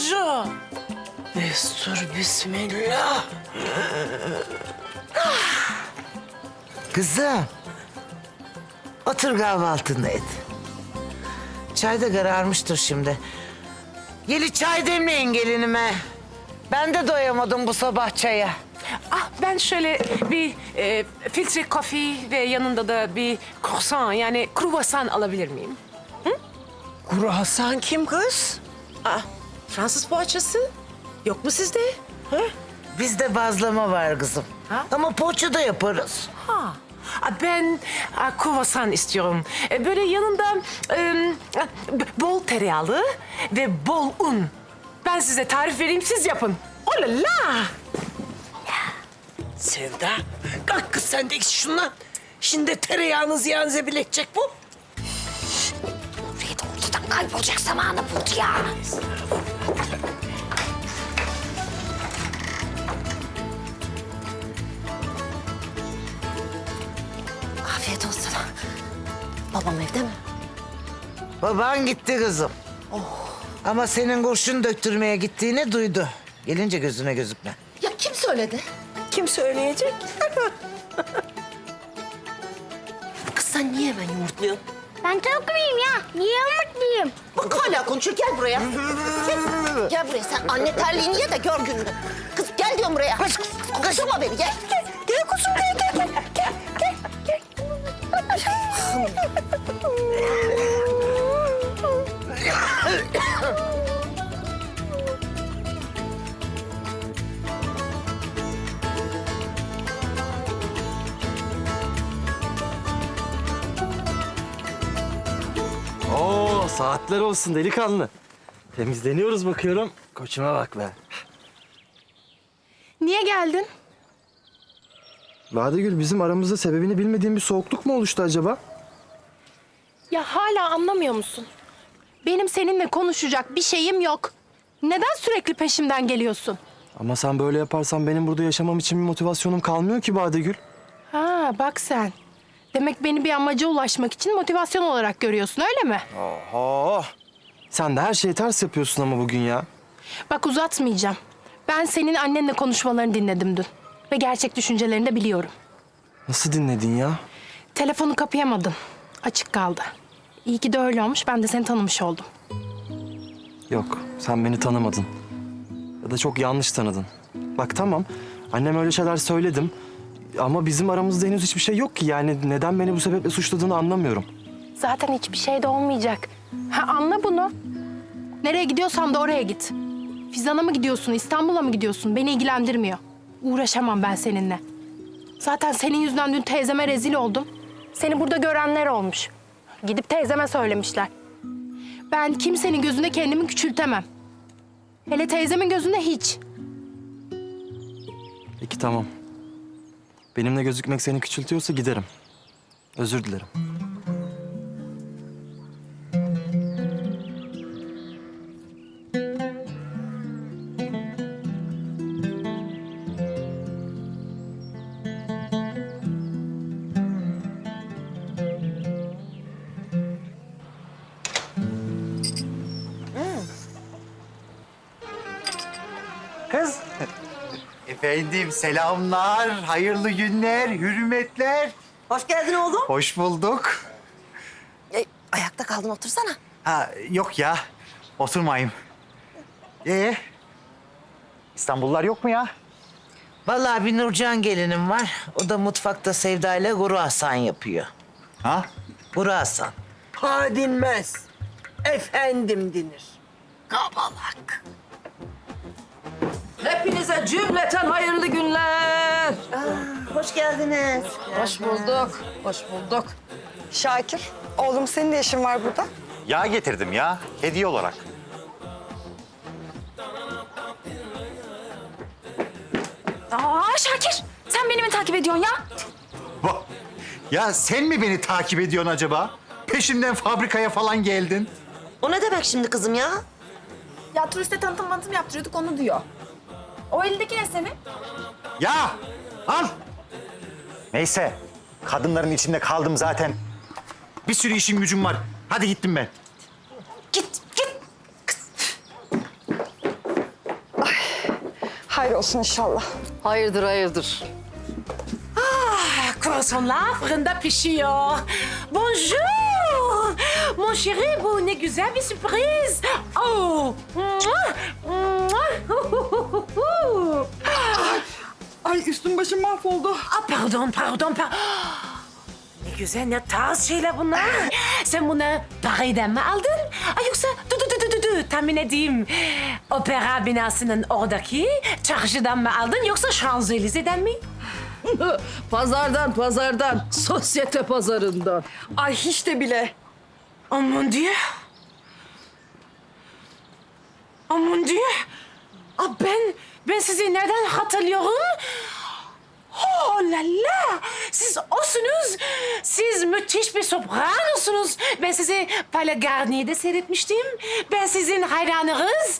çocuğu. Destur bismillah. Kızım. Otur kahvaltını et. Çay da kararmıştır şimdi. Yeli çay demleyin gelinime. Ben de doyamadım bu sabah çaya. Ah ben şöyle bir e, filtre kofi ve yanında da bir croissant yani kruvasan alabilir miyim? Kuru Hasan kim kız? Ah Fransız poğaçası yok mu sizde? Bizde bazlama var kızım. Ha? Ama poğaça da yaparız. Ha. Ben ah, kruvasan istiyorum. E, Böyle yanında e, bol tereyağlı ve bol un. Ben size tarif vereyim siz yapın. Oh la la! Sevda. Kalk kız sen de iç şundan. Şimdi tereyağını ziyan zebil edecek bu. Buraya da ortadan kaybolacak zamanı buldu ya. Afiyet olsun. Babam evde mi? Baban gitti kızım. Ama senin kurşun döktürmeye gittiğini duydu. Gelince gözüne gözükme. Ya kim söyledi? Kim söyleyecek? Kız sen niye hemen yumurtluyorsun? Ben çok muyum ya? Niye umutluyum? Bak hala konuşuyor. Gel buraya. Gel, gel buraya. Sen anne terliğini ye de gör gününü. Kız gel diyorum buraya. Kız konuşturma beni. Gel. Gel, gel kuzum. Gel, gel, gel. Gel, gel, gel. Oo saatler olsun delikanlı. Temizleniyoruz bakıyorum. Koçuma bak be. Niye geldin? Vadegül bizim aramızda sebebini bilmediğim bir soğukluk mu oluştu acaba? Ya hala anlamıyor musun? Benim seninle konuşacak bir şeyim yok. Neden sürekli peşimden geliyorsun? Ama sen böyle yaparsan benim burada yaşamam için bir motivasyonum kalmıyor ki Vadegül. Ha bak sen. Demek beni bir amaca ulaşmak için motivasyon olarak görüyorsun öyle mi? Oho. Sen de her şeyi ters yapıyorsun ama bugün ya. Bak uzatmayacağım. Ben senin annenle konuşmalarını dinledim dün. Ve gerçek düşüncelerini de biliyorum. Nasıl dinledin ya? Telefonu kapayamadım. Açık kaldı. İyi ki de öyle olmuş. Ben de seni tanımış oldum. Yok sen beni tanımadın. Ya da çok yanlış tanıdın. Bak tamam annem öyle şeyler söyledim. Ama bizim aramızda henüz hiçbir şey yok ki. Yani neden beni bu sebeple suçladığını anlamıyorum. Zaten hiçbir şey de olmayacak. Ha anla bunu. Nereye gidiyorsan da oraya git. Fizan'a mı gidiyorsun, İstanbul'a mı gidiyorsun? Beni ilgilendirmiyor. Uğraşamam ben seninle. Zaten senin yüzünden dün teyzeme rezil oldum. Seni burada görenler olmuş. Gidip teyzeme söylemişler. Ben kimsenin gözünde kendimi küçültemem. Hele teyzemin gözünde hiç. Peki tamam. Benimle gözükmek seni küçültüyorsa giderim. Özür dilerim. Efendim selamlar, hayırlı günler, hürmetler. Hoş geldin oğlum. Hoş bulduk. E, ayakta kaldın otursana. Ha, yok ya, oturmayayım. Ee, İstanbullular yok mu ya? Vallahi bir Nurcan gelinim var. O da mutfakta Sevda ile Guru Hasan yapıyor. Ha? Guru Hasan. Ha dinmez. Efendim dinir. Kabalak. Hepinize cümleten hayırlı günler. Hoş geldiniz. Hoş bulduk, hoş bulduk. Şakir, oğlum senin de işin var burada. Yağ getirdim ya, hediye olarak. Aa Şakir, sen beni mi takip ediyorsun ya? Vah! Ya sen mi beni takip ediyorsun acaba? Peşimden fabrikaya falan geldin. O ne demek şimdi kızım ya? Ya turiste tanıtım manıtım yaptırıyorduk onu diyor. O elindeki ne senin? Ya! Al! Neyse, kadınların içinde kaldım zaten. Bir sürü işim gücüm var. Hadi gittim ben. Git, git. Hayır olsun inşallah. Hayırdır hayırdır. Croissantlar fırında pişiyor. Bonjour. Mon chéri bu ne güzel bir sürpriz. Oh. Mua, mua. Ay üstüm başım mahvoldu. Ah pardon pardon pardon. Ne güzel ne tarz şeyler bunlar. Sen bunları Paris'ten mi aldın? Ay yoksa dur dur dur dur tahmin edeyim. Opera binasının oradaki çarşıdan mı aldın yoksa Champs-Élysées mi? pazardan pazardan. Sosyete pazarından. Ay hiç de bile. Dieu. Oh mon Dieu. Ah ben, ben sizi nereden hatırlıyorum? Oh la la! Siz osunuz. Siz müthiş bir sopranosunuz. Ben sizi Palais Garnier'de seyretmiştim. Ben sizin hayranınız.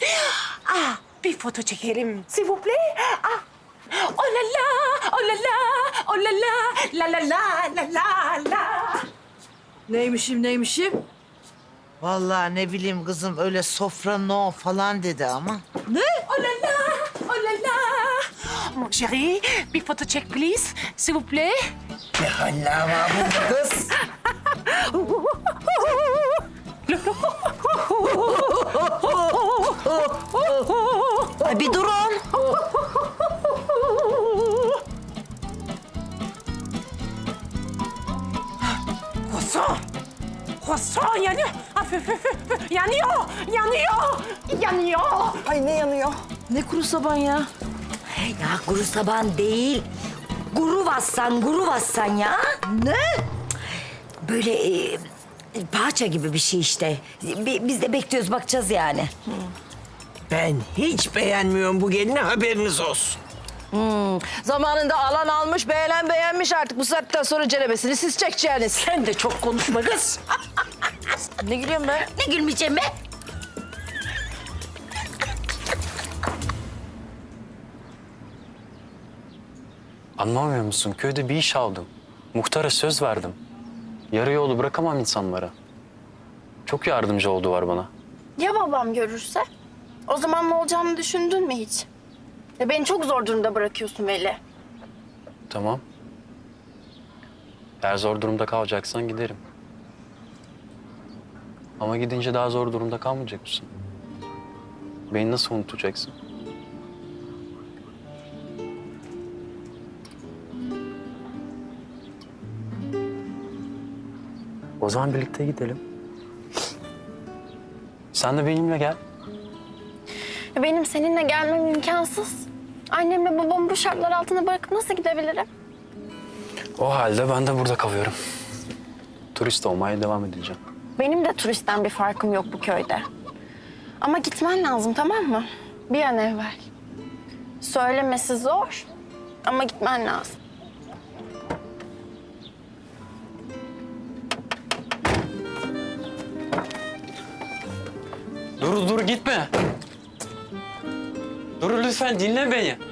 Ah, bir foto çekelim. S'il vous plaît. Ah. Oh la la, oh la la, oh la la, la la la, la la la. Neymişim neymişim? Vallahi ne bileyim kızım öyle sofra no falan dedi ama. Oh Mon chéri, bir photo check please, s'il vous plaît. Ne haller var burada kız? Ay bir durun. Croissant! Croissant yanıyor! Ah. Yanıyor! Yanıyor! Yanıyor! Ay ne yanıyor? Ne kuru saban ya? Ya kuru saban değil. Guru vassan, guru vassan ya. Ne? Böyle e, parça gibi bir şey işte. Bi- Biz de bekliyoruz bakacağız yani. Ben hiç beğenmiyorum bu gelini haberiniz olsun. Zamanında alan almış, beğenen beğenmiş artık. Bu saatten sonra cerebesini siz çekeceğiniz. Sen de çok konuşma kız. Ne gülüyorsun be? Ne gülmeyeceğim be? Anlamıyor musun? Köyde bir iş aldım. Muhtara söz verdim. Yarı yolu bırakamam insanlara. Çok yardımcı oldu var bana. Ya babam görürse? O zaman ne olacağını düşündün mü hiç? Ya beni çok zor durumda bırakıyorsun Veli. Tamam. Eğer zor durumda kalacaksan giderim. Ama gidince daha zor durumda kalmayacak mısın? Beni nasıl unutacaksın? O zaman birlikte gidelim. Sen de benimle gel. Benim seninle gelmem imkansız. Annemle babamı bu şartlar altında bırakıp nasıl gidebilirim? O halde ben de burada kalıyorum. Turist olmaya devam edeceğim. Benim de turistten bir farkım yok bu köyde. Ama gitmen lazım tamam mı? Bir an evvel. Söylemesi zor ama gitmen lazım. Dur dur gitme. Dur lütfen dinle beni.